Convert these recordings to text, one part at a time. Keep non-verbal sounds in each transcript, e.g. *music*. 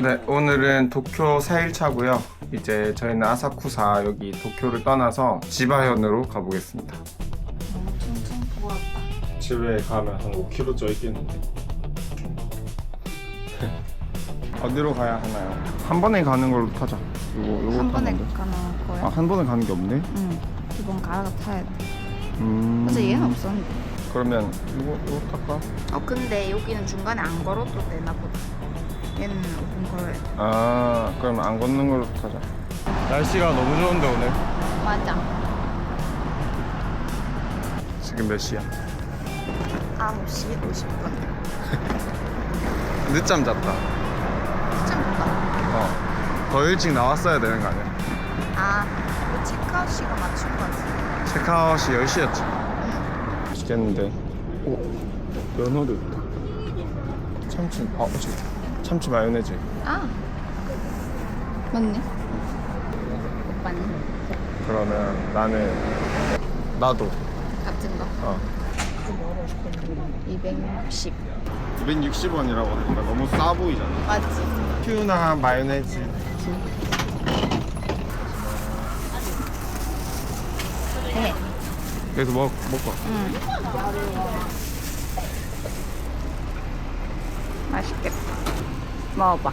네, 오늘은 도쿄 4일차고요. 이제 저희는 아사쿠사 여기 도쿄를 떠나서 지바현으로 가보겠습니다. 너무 퉁퉁 부었다. 집에 가면 한 5km 쪄 있겠는데. *laughs* 어디로 가야 하나요? 한 번에 가는 걸로 타자. 이거 이거 한 번에 타는데. 가는 거야? 아, 한 번에 가는 게 없네. 응. 기본 갈아 타야 돼. 음. 어제 얘는 없었는데. 그러면 이거 이거 탈까? 어 근데 여기는 중간에 안 걸어도 되나 보다. 얘는 오픈 걸어야 돼. 아, 그럼 안 걷는 걸로 타자. 날씨가 너무 좋은데 오늘. 맞아. 지금 몇 시야? 9시 50분. *laughs* 늦잠 잤다. 좀 못다. 어. 더 일찍 나왔어야 되는 거 아니야? 아, 이거 체크아웃 시간 맞춘 거지. 체크아웃이 10시였지. 맛있겠는데. 오, 연어도 있다. 참치, 아, 저 참치 마요네즈. 아, 맞네. 오빠는 그러면 나는, 나도. 같은 거. 어. 260. 260원이라고 하니까 너무 싸 보이잖아. 맞지? 튜나 마요네즈. 네. 그래서 먹, 먹고. 응. 맛있겠다. 먹어봐.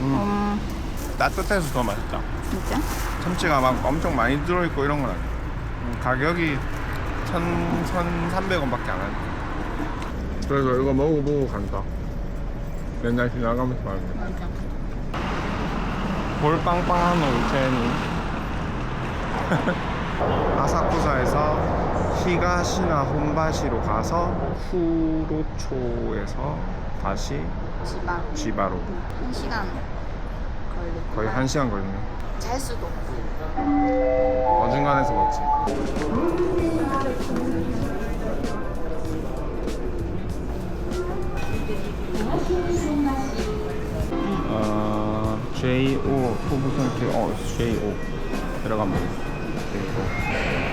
음, 음, 따뜻해서 더 맛있다. 진짜? 참치가 막 엄청 많이 들어있고 이런 건 아니야. 음, 가격이 천, 천삼백 원밖에 안 하니까. 그래서 이거 먹어보고 간다. 맨날 지나가면서 말고. 맞아. 볼 빵빵한 올테니. *laughs* 아사쿠사에서 히가시나 혼바시로 가서 후로초에서 다시 지방. 지바로 한 시간 걸리고. 거의 한 시간 걸리네. 잘 수도 없고. 어중간해서 먹지. 어, JO 후보 선택, 어, JO 들어가면 되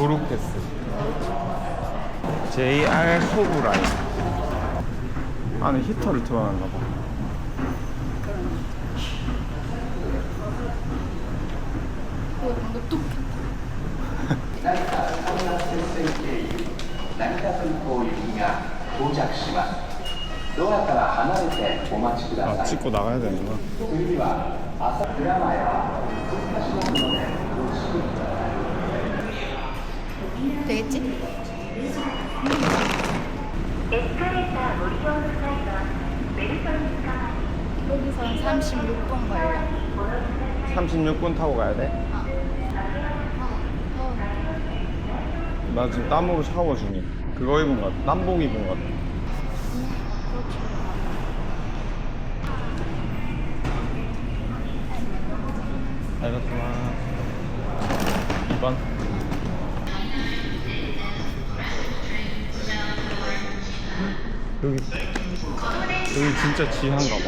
도르케스 JR 소브라인 안에 히터를 틀어놨나 봐 아 찍고 나가야 되는구나. 되겠지? 36번 걸 36분 타고 가야 돼? 어, 나 지금 땀으로 샤워 중이야. 그거 입은 것 같아. 땀복 입은 것 같아. 알겠구만. 2번. 여기, 여기 진짜 지한가 봐.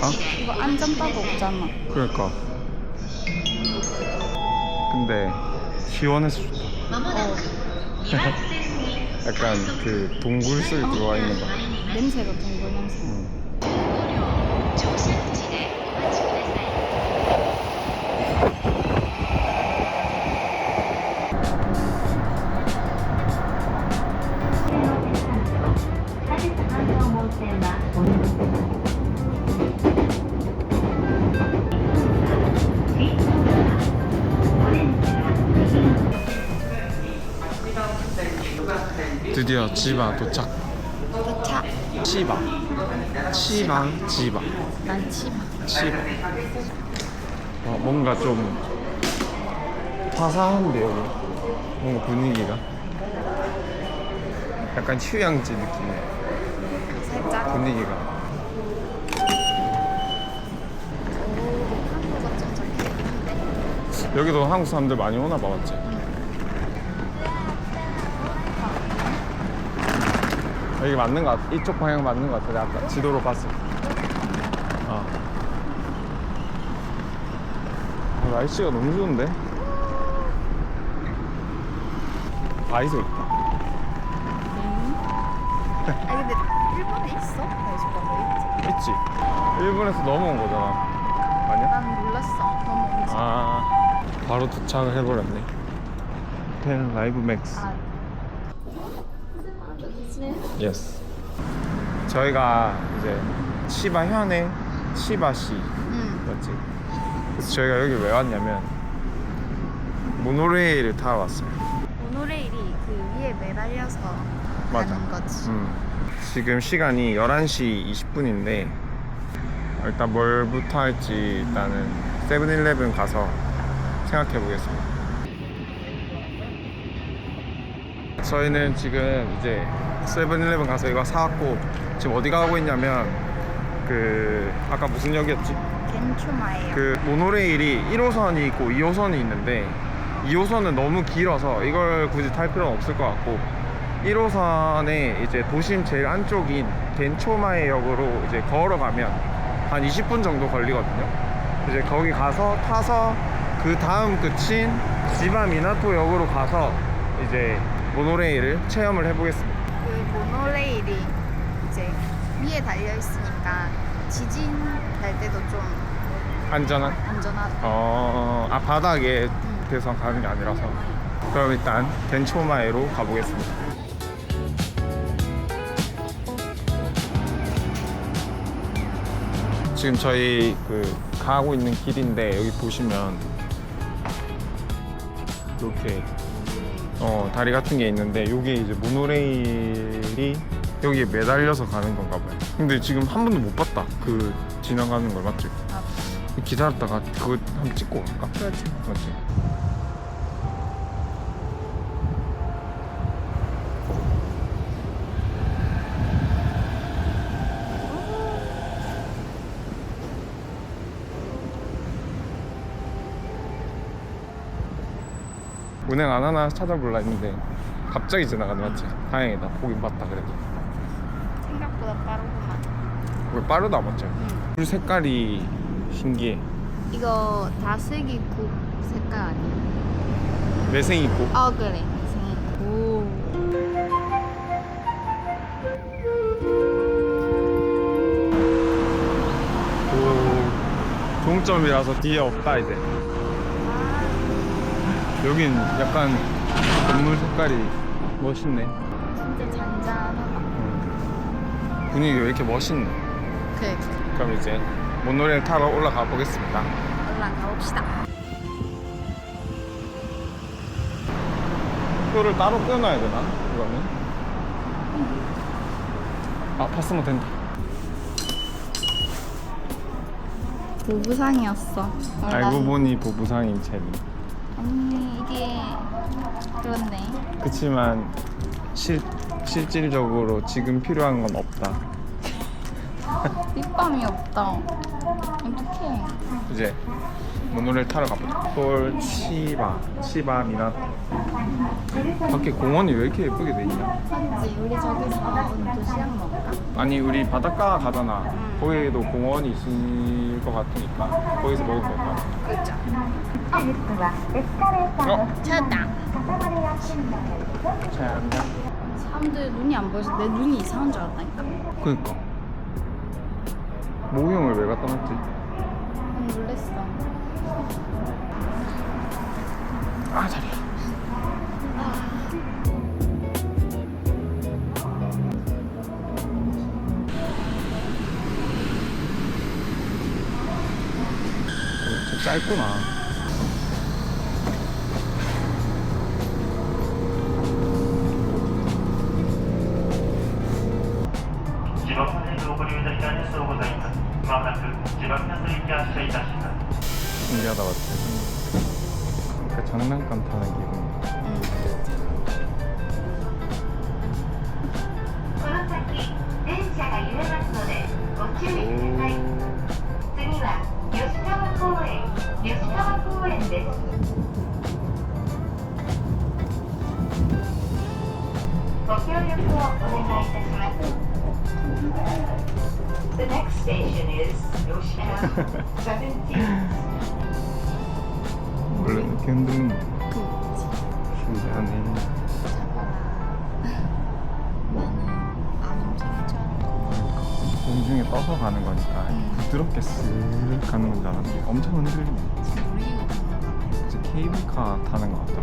아? 이거 안전바도 없잖아. 그러니까. 근데 시원해서 좋다. 어, *laughs* 약간 그 동굴 속에 들어와 있는 거. 냄새가 동굴 냄새. 응. 지바 도착. 도착. 치바. 치방 지바. 난 치마. 치바. 어, 뭔가 좀 화사한데 여기. 뭔가 분위기가. 약간 휴양지 느낌이야. 살짝. 분위기가. 여기도 한국 사람들 많이 오나 봐, 맞지? 여기 맞는 것 같아. 이쪽 방향 맞는 것 같아. 내가 아까 지도로 봤을 때. 어. 날씨가 너무 좋은데? 아이소 있다. 아 근데 일본에 있어? 왜 있지? 있지? 일본에서 넘어온 거잖아. 아니야? 난 몰랐어. 너무 언제? 아, 바로 도착을 해버렸네. 펜 라이브 맥스. 아, 예스. 저희가 이제 치바 현의 치바시 응. 맞지? 그래서 저희가 여기 왜 왔냐면 모노레일을 타러 왔어요. 모노레일이 그 위에 매달려서 맞아. 가는 거지. 음. 지금 시간이 11시 20분인데 일단 뭘부터 할지 일단은 세븐일레븐 가서 생각해 보겠습니다. 저희는 지금 이제 세븐일레븐 가서 이거 사왔고 지금 어디 가고 있냐면 그 아까 무슨 역이었지? 겐초마예요. 그 모노레일이 1호선이 있고 2호선이 있는데 2호선은 너무 길어서 이걸 굳이 탈 필요는 없을 것 같고 1호선에 이제 도심 제일 안쪽인 덴초마에 역으로 이제 걸어가면 한 20분 정도 걸리거든요. 이제 거기 가서 타서 그 다음 끝인 지바 미나토 역으로 가서 이제 모노레일을 체험을 해보겠습니다. 그 모노레일이 이제 위에 달려 있으니까 지진 날 때도 좀 안전한? 안전하다. 어, 아 바닥에 대서 가는 게 아니라서 그럼 일단 덴초마에로 가보겠습니다. 지금 저희 그 가고 있는 길인데 여기 보시면 이렇게 어 다리 같은 게 있는데 여기 이제 모노레일이 여기에 매달려서 가는 건가 봐요. 근데 지금 한 번도 못 봤다. 그 지나가는 걸 맞지? 아, 기다렸다가 그거 한번 찍고 갈까? 그렇지. 맞지? 운행 안 하나 찾아볼라 했는데 갑자기 지나가네 맞지? 다행이다 보긴 봤다 그래도 생각보다 빠르구만. 왜 빠르다 맞지? 응. 물 색깔이 신기해 이거 다슬기 국 색깔 아니야? 매생 있고 아 그래. 생이. 오. 오, 종점이라서 뒤에 없다 이제. 여긴 약간 건물 색깔이 멋있네. 진짜 잔잔하다. 음. 분위기 왜 이렇게 멋있네. 그래. 그럼 이제 모노레일 타러 올라가 보겠습니다. 올라가 봅시다. 표를 따로 끊어야 되나? 이거는? 아, 봤으면 된다. 보부상이었어. 알고 보니 보부상인 채리. 언니 이게 그렇네. 그치만 실, 실질적으로 지금 필요한 건 없다. *laughs* 립밤이 없다. 어떡해. 이제 모노레일 타러 가보자. 서울 치바, 치바 미나. 밖에 공원이 왜 이렇게 예쁘게 돼 있냐? 맞지? 우리 저기서 오늘 도시락 먹을까? 아니 우리 바닷가 가잖아. 음. 거기에도 공원이 있을 것 같으니까 거기서 먹을 거야. 그죠. 아, 어? 찾았다. 잘 안다. 사람들 눈이 안 보여서 내 눈이 이상한 줄 알았다니까. 그니까. 모기 형을 왜 갖다 놨지? 난 놀랬어. 아, 자리. 아. 어, 짧구나. 그러니까 장난감 타는 기분. この先電車が揺れますのでご注意ください次は吉川公園吉川公園ですご協力をお願いいたします The next station is Yoshikawa 17 원래 이렇게 흔들는 거 그 신기하네 공중에 떠서 가는 거니까 음. 부드럽게 쓱 가는 건 줄 알았는데 엄청 흔들리네 이제 케이블카 타는 것 같다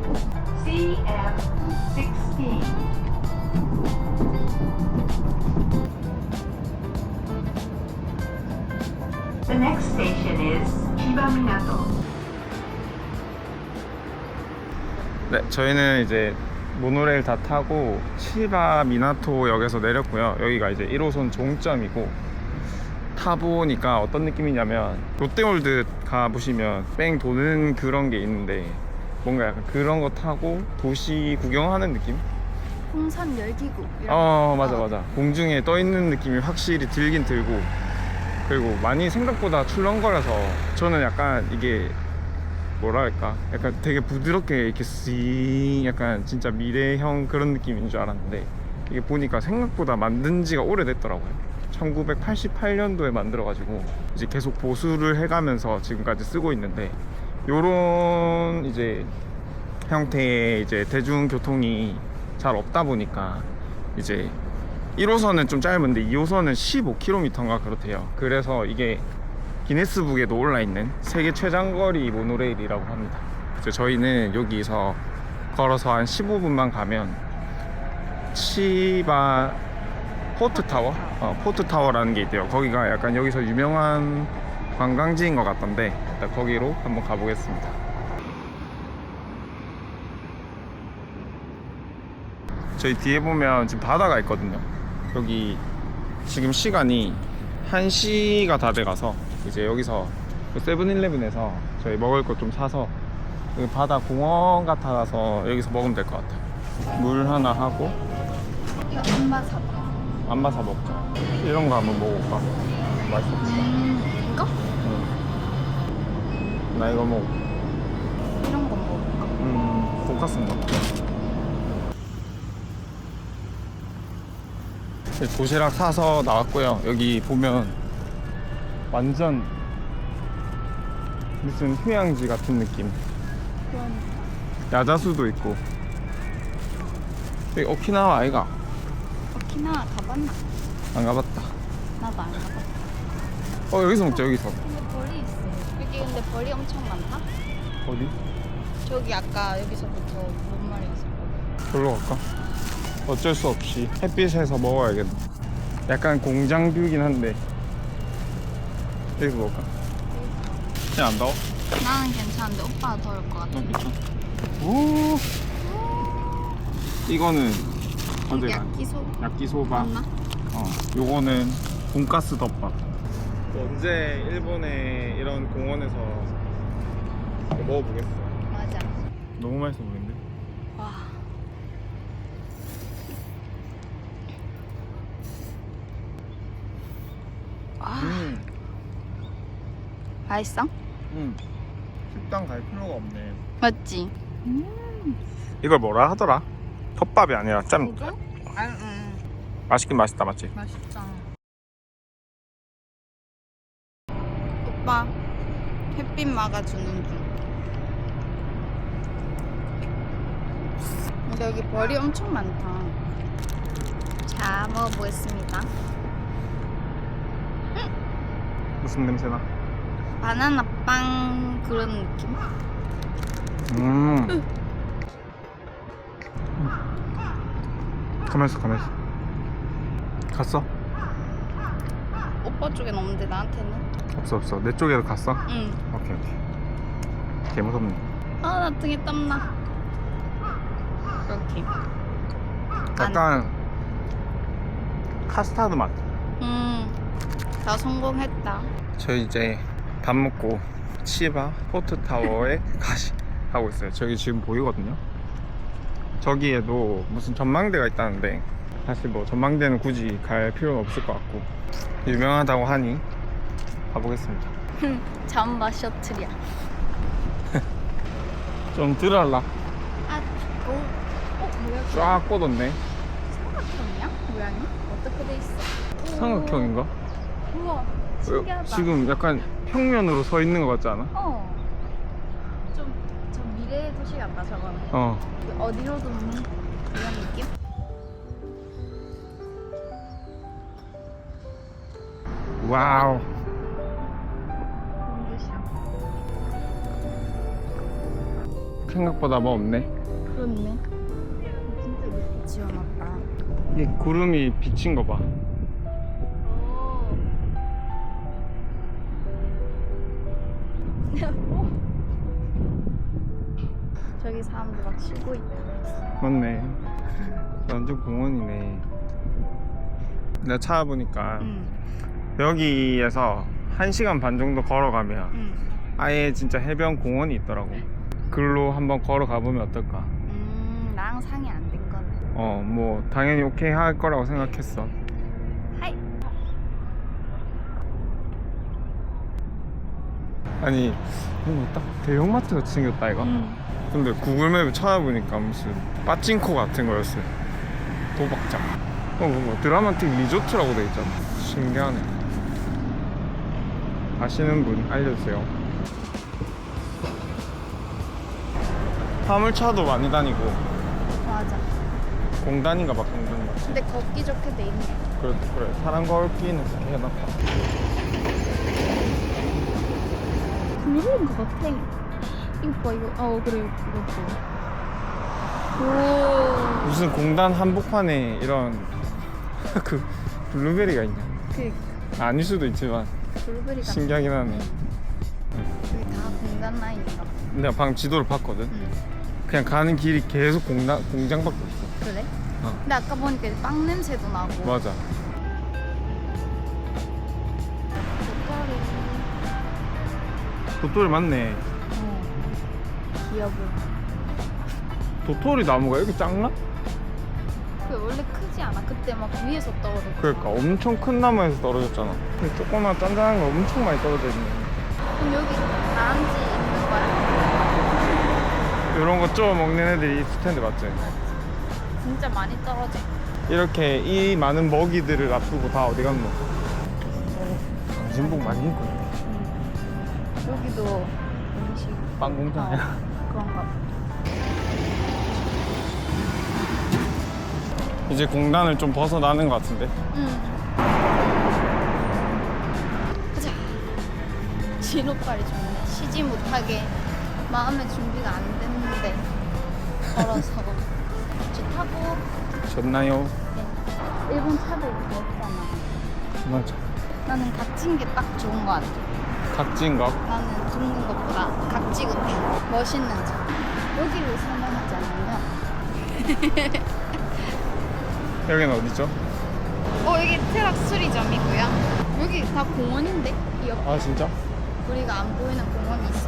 CF16 The next station is Chiba Minato. 네, 저희는 이제 모노레일 다 타고 치바 미나토역에서 내렸고요. 여기가 이제 1호선 종점이고 타보니까 어떤 느낌이냐면 롯데월드 가보시면 뺑 도는 그런 게 있는데 뭔가 약간 그런 거 타고 도시 구경하는 느낌? 홍산 열기구. 어 맞아 어. 맞아 공중에 떠 있는 느낌이 확실히 들긴 들고 그리고 많이 생각보다 출렁거려서 저는 약간 이게 뭐랄까 약간 되게 부드럽게 이렇게 씩 약간 진짜 미래형 그런 느낌인 줄 알았는데 이게 보니까 생각보다 만든 지가 오래됐더라고요 1988년도에 만들어 가지고 이제 계속 보수를 해가면서 지금까지 쓰고 있는데 요런 이제 형태의 이제 대중교통이 잘 없다 보니까 이제 1호선은 좀 짧은데 2호선은 15km인가 그렇대요. 그래서 이게 기네스북에도 올라 있는 세계 최장거리 모노레일이라고 합니다. 그래서 저희는 여기서 걸어서 한 15분만 가면 치바 포트 타워, 어, 포트 타워라는 게 있대요. 거기가 약간 여기서 유명한 관광지인 것 같던데 일단 거기로 한번 가보겠습니다. 저희 뒤에 보면 지금 바다가 있거든요. 여기 지금 시간이 1시가 다 돼가서 이제 여기서 그 세븐일레븐에서 저희 먹을 것 좀 사서 그 바다 공원 같아서 여기서 먹으면 될 것 같아요. 물 하나 하고 이거 엄마 사봐. 안마 사 먹자. 이런 거 한번 먹어볼까? 맛있어. 음, 이거? 응. 나 이거 먹어. 이런 거 먹을까? 음, 돈까스인가? 네, 도시락 사서 나왔고요. 여기 보면 완전 무슨 휴양지 같은 느낌. 야자수도 있고. 여기 오키나와 아이가 오키나와 가봤나? 안 가봤다. 나도 안 가봤다. 어 여기서 먹자 여기서. 근데 벌이 있어. 여기 근데 벌이 엄청 많다? 어디? 저기 아까 여기서부터 뭔 말이 있었거든. 저기로 갈까? 어쩔 수 없이 햇빛에서 먹어야겠다. 약간 공장 뷰긴 한데 여기서 먹을까? 그냥 안 더워? 나는 괜찮은데 오빠가 더울 것 같아. 난 괜찮아. 오. 이거는 어디 가? 야끼소 야끼소바. 맞나? 어. 요거는 돈가스 덮밥. 언제 일본의 이런 공원에서 먹어보겠어. 맞아. 너무 맛있어 보이는데? 와. 아, 음. 맛있어? 음. 식당 갈 필요가 없네. 맞지? 이걸 뭐라 하더라? 덮밥이 아니라 짬. 아, 응. 맛있긴 맛있다 맞지? 맛있잖아. 오빠, 햇빛 막아주는 중. 근데 여기 벌이 엄청 많다. 자, 먹어보겠습니다. 무슨 냄새나? 바나나 빵 그런 느낌? 음. 가만 있어 가만 있어. 갔어? 오빠 쪽엔 없는데 나한테는? 없어 없어. 내 쪽에도 갔어? 응. 오케이 오케이. 개 무섭네. 아, 나 등에 땀나. 이렇게. 약간 카스타드 맛. 음, 나 성공했다. 저희 이제 밥 먹고 치바 포트 타워에 *laughs* 가시 하고 있어요. 저기 지금 보이거든요. 저기에도 무슨 전망대가 있다는데 사실 뭐 전망대는 굳이 갈 필요는 없을 것 같고 유명하다고 하니 가보겠습니다. 잠바 셔틀이야. *laughs* 좀 들어라. 아, 오, 어, 뭐야? 쫙 뻗었네. 삼각형이야? 모양이? 어떻게 돼 있어? 삼각형인가? 우와, 신기하다. 지금 약간 평면으로 서 있는 것 같지 않아? 어. 좀 저기 미래의 도시 같다 저거는. 어 어디로도 없는 그런 느낌? 와우. 생각보다 뭐 없네 그렇네. 진짜 지어놨다. 이 구름이 비친 거 봐 저기 사람들 막 쉬고 있다. 맞네 완전 공원이네 내가 찾아보니까 응. 여기에서 1시간 반 정도 걸어가면 응. 아예 진짜 해변 공원이 있더라고 글로 한번 걸어가 보면 어떨까 음, 나랑 상이 안된 거네. 어 뭐 당연히 오케이 할 거라고 생각했어 하이. 아니 뭔가 딱 대형마트 같이 생겼다 이거 응. 근데 구글맵을 찾아보니까 무슨 빠찡코 같은 거였어요. 도박장. 어뭐 드라마틱 리조트라고 돼 있잖아. 신기하네. 아시는 분 알려주세요. 화물차도 많이 다니고. 맞아. 공단인가 봐 공단 맞지? 근데 걷기 좋게 돼 있네. 그래 그래. 사람 걸기는 그렇게 해놨다 그런 거 같아. 이거 봐 이거. 어 그래 이것도. 오. 무슨 공단 한복판에 이런 *laughs* 그 블루베리가 있냐 그 아닐 수도 있지만 블루베리 같은. 신기하긴 하네 여기 다 공단 라인인가 봐. 내가 방금 지도를 봤거든 응. 그냥 가는 길이 계속 공단, 공장밖에 없어 그래? 어. 근데 아까 보니까 빵 냄새도 나고. 맞아 도토리 맞네 어. 귀여워. 도토리 나무가 이렇게 작나? 그 원래 크지 않아? 그때 막 위에서 떨어졌어. 그러니까 엄청 큰 나무에서 떨어졌잖아 근데 조그만 짠짠한 거 엄청 많이 떨어져 있네 그럼 여기 다람쥐 있는 거야? 이런 거 쪼아 먹는 애들이 있을 텐데 맞지? 진짜 많이 떨어져. 이렇게 이 많은 먹이들을 놔두고 다 어디 갔노? 진복 많이 입고 여기도 음식 빵 공장이야 어, 그런가 봐. 이제 공단을 좀 벗어나는 것 같은데 응. 가자. 진호빨이 좋네. 쉬지 못하게 마음의 준비가 안 됐는데 걸어서 저 타고 좋나요? 네. 일본 차도 이렇게 없잖아. 맞아 나는 각진 게딱 좋은 거 같아. 각진각 나는 둥근 것보다 각지급해. 멋있는 차. 여기를 설명하지 않으면 *laughs* 여기는 어디죠? 어 여기 테락 수리점이고요. 여기 다 공원인데 이 옆. 아 진짜? 우리가 안 보이는 공원이 있어.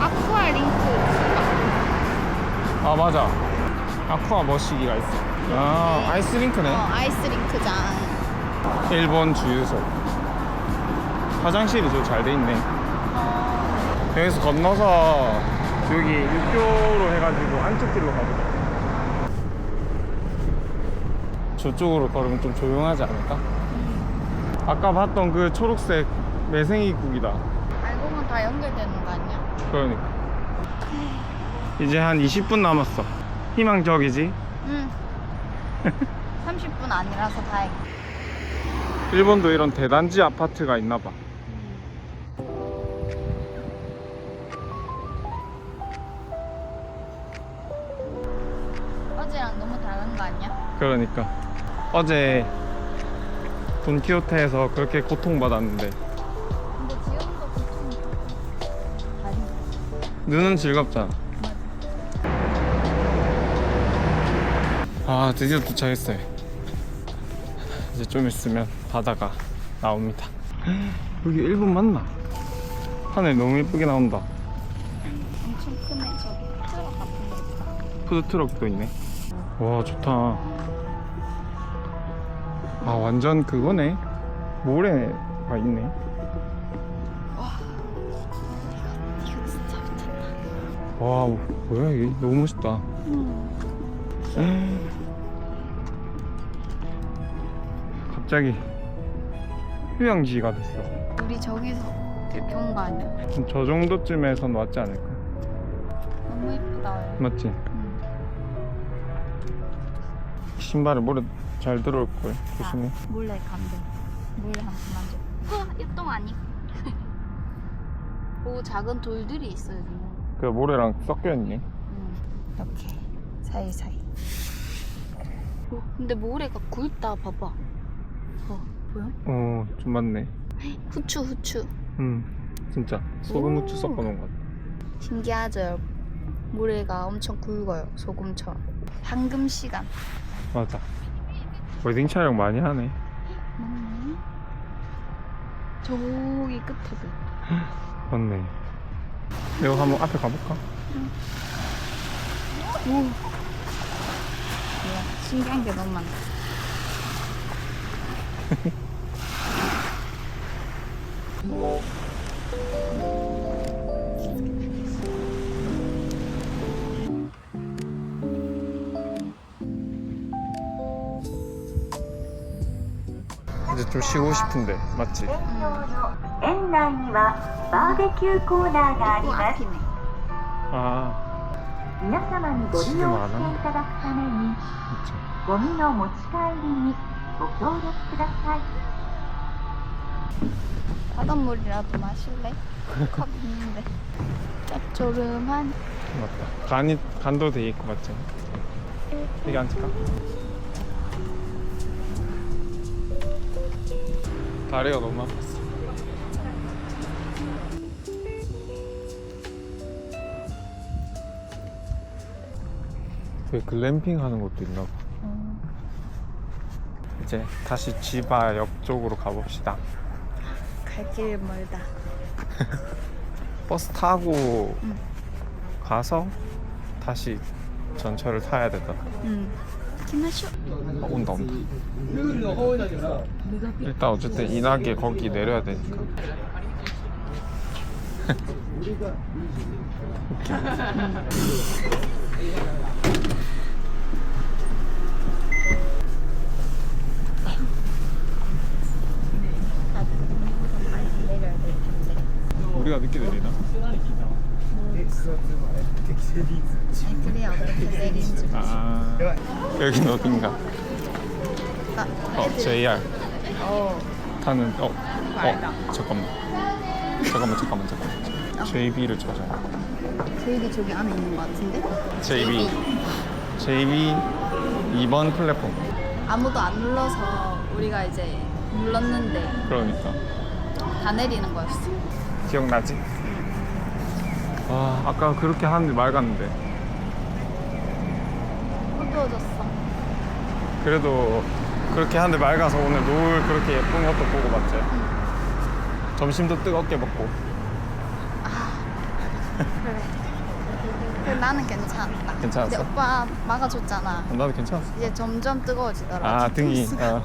아쿠아 링크. 아 맞아 아쿠아 머시기가 있어 아 아이스 링크네 어 아이스 링크장. 일본 주유소 화장실이 좀 잘 돼 있네 어, 여기서 건너서 여기 육교로 해가지고 안쪽 길로 가보자 저쪽으로 걸으면 좀 조용하지 않을까? 아까 봤던 그 초록색 매생이 국이다 알고 보면 다 연결되는 거 아니야? 그러니까 이제 한 20분 남았어 희망적이지? 응. *laughs* 30분 아니라서 다행이다. 일본도 이런 대단지 아파트가 있나 봐 그러니까. 어제 돈키호테에서 그렇게 고통받았는데. 근데 지금도 고통이 아니. 눈은 즐겁잖아. 아. 드디어 도착했어요. 이제 좀 있으면 바다가 나옵니다. 여기 일본 맞나? 하늘 너무 예쁘게 나온다. 엄청 크네. 저기 트럭 같은 거 있다. 푸드트럭도 있네. 와 좋다 아 완전 그거네 모래가 있네 이거 진짜 미쳤다. 와 뭐야 이게 너무 멋있다 갑자기 휴양지가 됐어 우리 저기서 이렇게 온 거 아니야? 저 정도쯤에선 왔지 않을까 너무 예쁘다. 맞지? 음. 신발에 모래 잘 들어올 걸 조심해. 아, 몰래 간대. 몰래 한번 만져. 우와, 입동 아니? *laughs* 오, 작은 돌들이 있어요, 여기는. 그 모래랑 섞여 있니? 음, 이렇게 사이사이. 오, 근데 모래가 굵다, 봐봐. 어, 보여? 어, 좀 맞네. 후추, 후추. 음, 진짜 소금 후추 오. 섞어 놓은 것 같아. 신기하죠, 여러분? 모래가 엄청 굵어요, 소금처럼. 황금 시간. 맞아. 웨딩 촬영 많이 하네. 맞네. 저기 끝에도. *laughs* 맞네. 내가 한번 앞에 가볼까? 오. 뭐야, 신기한 게 너무 많다. 이 *laughs* 쉬고 싶은데 맞지? 아, 아. 아, 바닷물이라도 마실래? 컵 있는데 짭조름한 맞다 간이 간도 돼 있고 맞지? 여기 앉을까? 다리가 너무 아팠어. 그 글램핑 하는 것도 있나 봐. 어, 이제 다시 지바 옆 쪽으로 가봅시다. 갈 길 멀다. *laughs* 버스 타고 응. 가서 다시 전철을 타야 되 어, 온다 온다. 일단 어쨌든 인하게 거기 내려야 되니까. 우리가 늦게 내리나? 그래야 어떻게 아 여긴 어딘가? 아, 어 JR 어. 타는 어. 어 잠깐만 잠깐만 잠깐만 잠깐만 JB를 찾아. 저기 저기 안에 있는 것 같은데? JB JB 2번 플랫폼. 아무도 안 눌러서 우리가 이제 눌렀는데 그러니까 다 내리는 거였어. 기억나지? 와 아까 그렇게 하는데 맑았는데 어두워졌어. 그래도 그렇게 하는데 맑아서 오늘 노을 그렇게 예쁜 것도 보고 봤지. 점심도 뜨겁게 먹고. 그래. 그래 나는 괜찮았다. 괜찮았어? 근데 오빠 막아줬잖아. 나도 괜찮았어. 이제 점점 뜨거워지더라. 아 등이. *laughs* 어.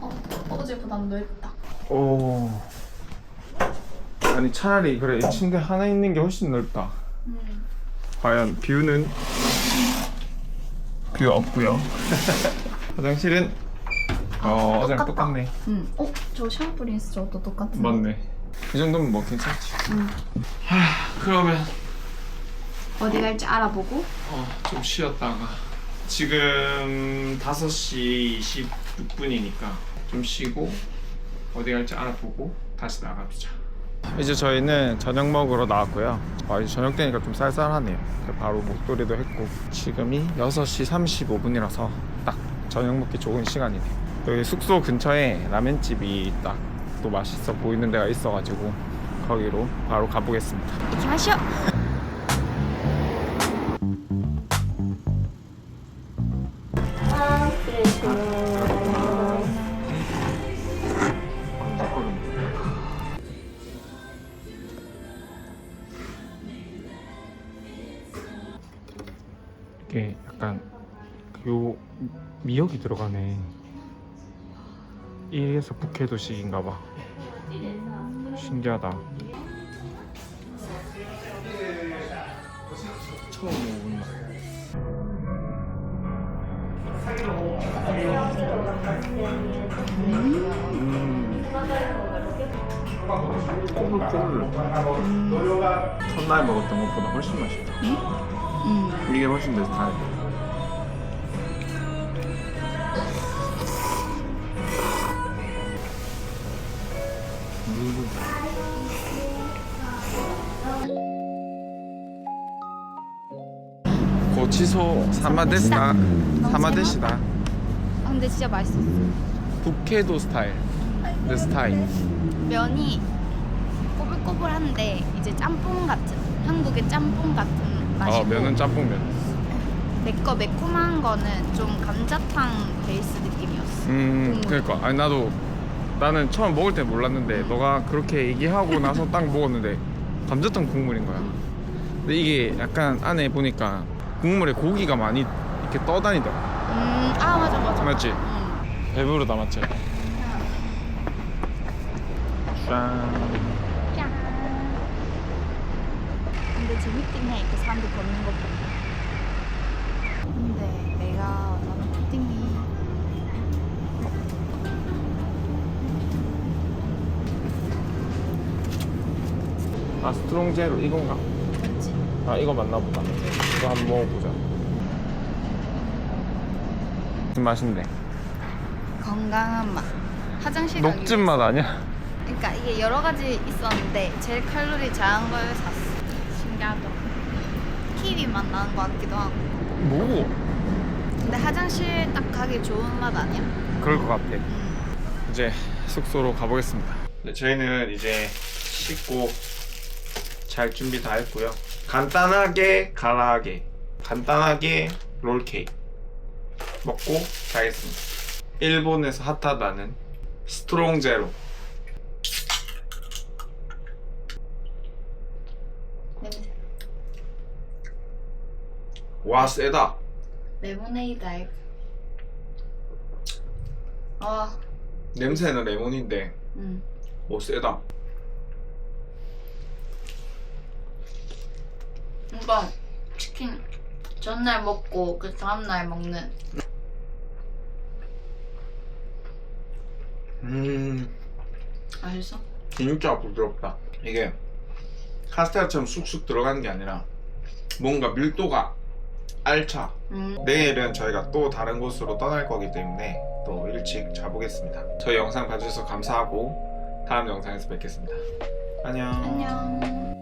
어, 어제보단 넓다. 오. 아니 차라리 그래 이 침대 하나 있는 게 훨씬 넓다. 음. 과연 뷰는 뷰 없고요. *laughs* 화장실은 어 어제랑 똑같네. 응. 어, 저 샴푸린스 저것도 똑같은데. 맞네. 이 정도면 뭐 괜찮지. 하, 그러면 어디 갈지 알아보고 어, 좀 쉬었다가 지금 5시 26분이니까 좀 쉬고 어디 갈지 알아보고 다시 나가보자. 이제 저희는 저녁 먹으러 나왔고요. 아, 이제 저녁 되니까 좀 쌀쌀하네요. 바로 목도리도 했고 지금이 6시 35분이라서 딱 저녁 먹기 좋은 시간이네요. 여기 숙소 근처에 라멘집이 딱 또 맛있어 보이는 데가 있어가지고 거기로 바로 가보겠습니다. 이기마쇼. 이게 들어가네. 이래서 북해도식인가 봐. 신기하다. 처음 먹어본 맛. 음. 첫날 먹었던 것보다 훨씬 맛있다. 음. 이게 훨씬 내 스타 일. 고치소 사마데스다. 사마데시다. 아, 근데 진짜 맛있었어. 북해도 스타일. 내 스타일. 면이 꼬불꼬불한데 이제 짬뽕 같은 한국의 짬뽕 같은 맛이고 아 면은 짬뽕면. *laughs* 내거 매콤한 거는 좀 감자탕 베이스 느낌이었어. 음 국물. 그러니까 아니 나도 나는 처음 먹을 때 몰랐는데 너가 그렇게 얘기하고 나서 *laughs* 딱 먹었는데 감자탕 국물인 거야. 근데 이게 약간 안에 보니까 국물에 고기가 많이 이렇게 떠다니더라. 음, 아 맞아 맞아. 맞지? 음. 배부르다 맞지? 짠. 짠. 근데 재밌긴 해. 그 사람들 걷는 거 보면. 근데 내가 나는 푸딩이 아 스트롱 제로 이건가? 그렇지. 아 이거 맞나 보다. 이거 한번 먹어보자. 무슨 맛인데? 건강한 맛. 화장실 가기 녹즙 맛 아니야? 그러니까 이게 여러 가지 있었는데 제일 칼로리 작은 걸 샀어. 신기하더라. 키위 맛 나는 것 같기도 하고. 뭐고? 근데 화장실 딱 가기 좋은 맛 아니야? 그럴 것 같아. 음. 이제 숙소로 가보겠습니다. 네, 저희는 이제 씻고 잘 준비 다 했고요. 간단하게 가라하게 간단하게 롤케이크 먹고 자겠습니다. 일본에서 핫하다는 스트롱 제로 냄새. 와 세다. 레모네이드 알고. 아, 냄새는 레몬인데 음. 오 세다. 이거 치킨 전날 먹고 그 다음날 먹는 음 맛있어? 진짜 부드럽다. 이게 카스테라처럼 쑥쑥 들어가는 게 아니라 뭔가 밀도가 알차. 음. 내일은 저희가 또 다른 곳으로 떠날 거기 때문에 또 일찍 자보겠습니다. 저희 영상 봐주셔서 감사하고 다음 영상에서 뵙겠습니다. 안녕. 안녕.